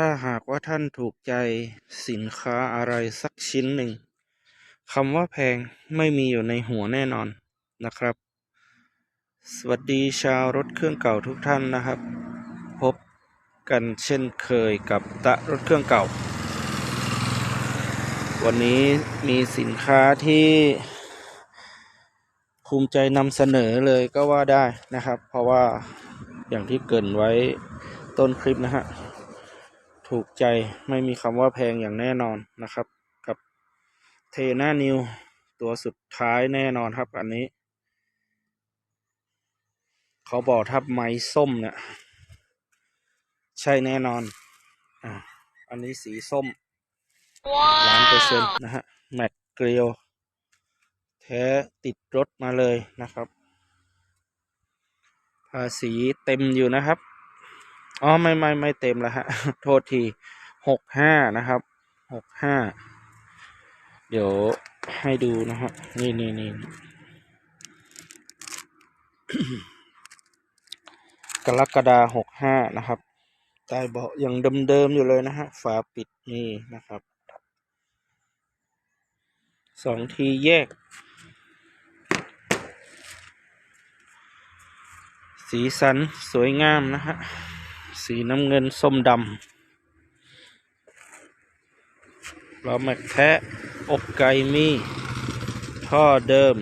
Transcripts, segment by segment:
ถ้าหากว่าท่านถูกใจสินค้าอะไรสักชิ้นหนึ่งคำว่าแพงไม่มีอยู่ในหัวแน่นอนนะครับ สวัสดีชาวรถเครื่องเก่าทุกท่านนะครับ พบกันเช่นเคยกับตะรถเครื่องเก่า วันนี้มีสินค้าที่ภูมิใจนำเสนอเลยก็ว่าได้นะครับ เพราะว่าอย่างที่เกินไว้ต้นคลิปนะฮะ ถูกใจไม่มีคำว่าแพงอย่างแน่นอนนะครับ กับเทน่านิวตัวสุดท้ายแน่นอนครับ อันนี้ เขาบอกถ้าไม้ส้มเนี่ยใช่แน่นอนอ่าอันนี้สีส้มล้านเปอร์เซ็นต์นะฮะ แม็กเกลียวแท้ติดรถมาเลยนะครับ ภาษีเต็มอยู่นะครับ อ๋อไม่ไม่ไม่เต็มแล้วฮะ โทษทีหกห้านะครับหกห้าเดี๋ยวให้ดูนะฮะนี่นี่นี่กรกฎาหกห้านะครับใต้เบาะยังเดิมๆอยู่เลยนะฮะฝาปิดนี่นะครับสองทีแยก สีสันสวยงามนะฮะ สีน้ำเงินส้มดำล้อแม็กแท้อกไก่มีท่อเดิม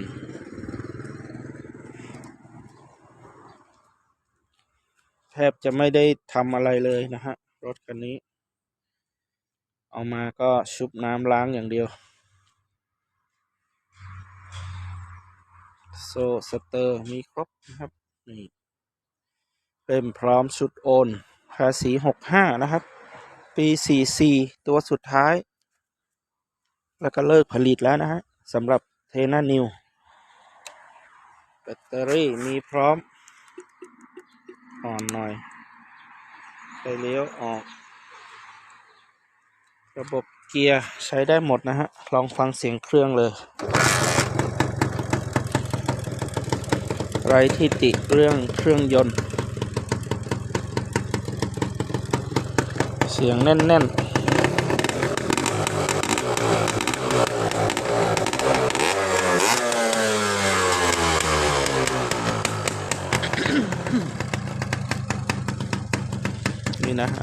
แทบจะไม่ได้ทำอะไรเลยนะฮะ รถคันนี้ เอามาก็ชุบน้ำล้างอย่างเดียว โซสเตอร์มีครบนะครับ นี่เต็มพร้อมชุดโอน ภาษีหกห้านะครับ ปีสี่สี่ตัวสุดท้าย แล้วก็เลิกผลิตแล้วนะฮะสำหรับเทน่านิวแบตเตอรี่มีพร้อม อ่อนหน่อยไฟเลี้ยวออก ระบบเกียร์ใช้ได้หมดนะฮะ ลองฟังเสียงเครื่องเลยไรที่ติเรื่องเครื่องยนต์ สียงแน่น ๆนี่นะฮะ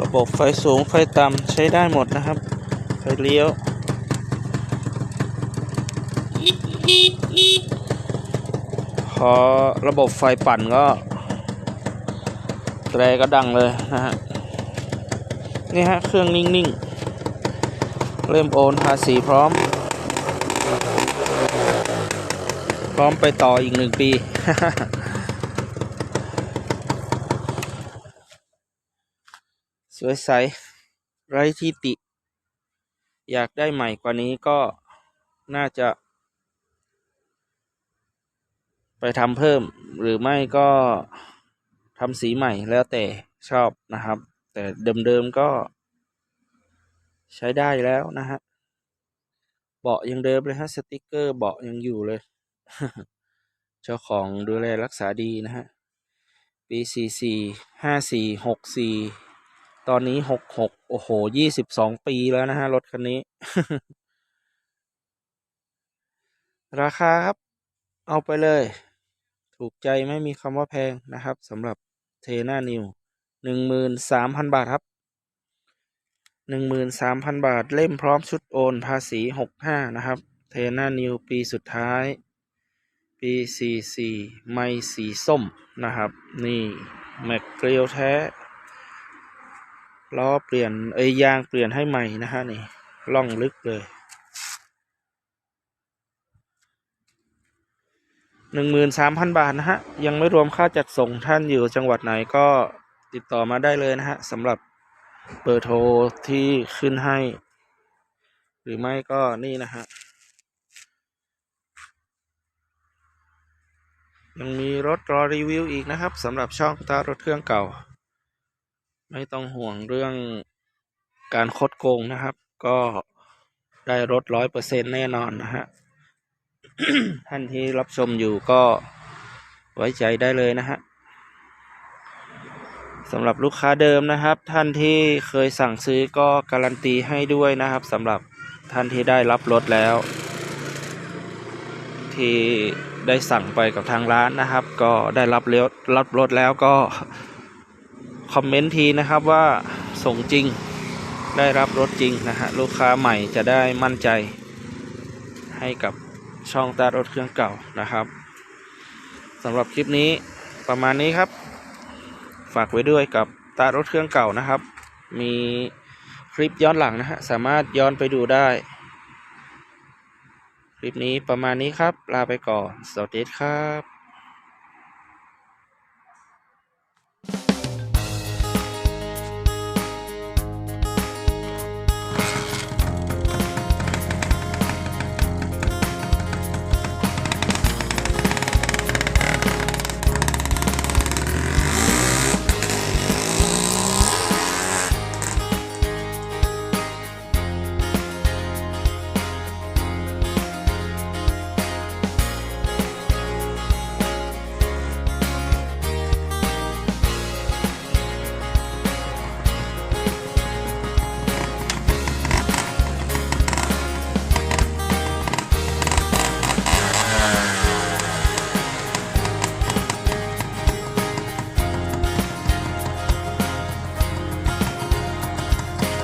ระบบไฟสูงไฟต่ำใช้ได้หมดนะครับ ไฟเลี้ยว พอระบบไฟปั่นก็แตรก็ดังเลยนะฮะ นี่ฮะ เครื่องนิ่งๆ เริ่มโอนภาษีพร้อม พร้อมไปต่ออีกหนึ่งปี สวยใส ไร้ที่ติ อยากได้ใหม่กว่านี้ก็น่าจะ ไปทำเพิ่มหรือไม่ก็ทำสีใหม่แล้วแต่ชอบนะครับ แต่เดิมๆก็ใช้ได้แล้วนะฮะเบาะยังเดิมเลยฮะสติกเกอร์เบาะยังอยู่เลย เจ้าของดูแลรักษาดีนะฮะปีสี่สี่ห้าสี่หกสี่ตอนนี้หกหกโอ้โหยี่สิบสองปีแล้วนะฮะ รถคันนี้ ราคาครับ เอาไปเลย ถูกใจไม่มีคำว่าแพงนะครับสำหรับเทน่านิวหนึ่งหมื่นสามพันบาทครับหนึ่งหมื่นสามพันบาทเล่มพร้อมชุดโอนภาษีหกห้านะครับ เทน่านิวปีสุดท้าย ปีสี่สี่ไม่สีส้มนะครับ นี่แม็กเกลียวแท้ล้อเปลี่ยนเอ้ยยางเปลี่ยนให้ใหม่นะฮะนี่ล่องลึกเลย หนึ่งหมื่นสามพันบาทนะฮะ ยังไม่รวมค่าจัดส่งท่านอยู่จังหวัดไหนก็ติดต่อมาได้เลยนะฮะสำหรับเบอร์โทรที่ขึ้นให้ หรือไม่ก็นี่นะฮะ ยังมีรถรอรีวิวอีกนะครับสำหรับช่องตารถเครื่องเก่า ไม่ต้องห่วงเรื่องการคดโกงนะครับ ก็ได้รถร้อยเปอร์เซ็นแน่นอนนะฮะ ท่านที่รับชมอยู่ก็ไว้ใจได้เลยนะฮะสำหรับลูกค้าเดิมนะครับ ท่านที่เคยสั่งซื้อก็การันตีให้ด้วยนะครับสำหรับท่านที่ได้รับรถแล้ว ที่ได้สั่งไปกับทางร้านนะครับ ก็ได้รับรถรับรถแล้วก็คอมเมนต์ทีนะครับว่าส่งจริงได้รับรถจริงนะฮะลูกค้าใหม่จะได้มั่นใจให้กับ ช่องตารถเครื่องเก่านะครับสำหรับคลิปนี้ประมาณนี้ครับ ฝากไว้ด้วยกับตารถเครื่องเก่านะครับ มีคลิปย้อนหลังนะฮะสามารถย้อนไปดูได้ คลิปนี้ประมาณนี้ครับ ลาไปก่อน สวัสดีครับ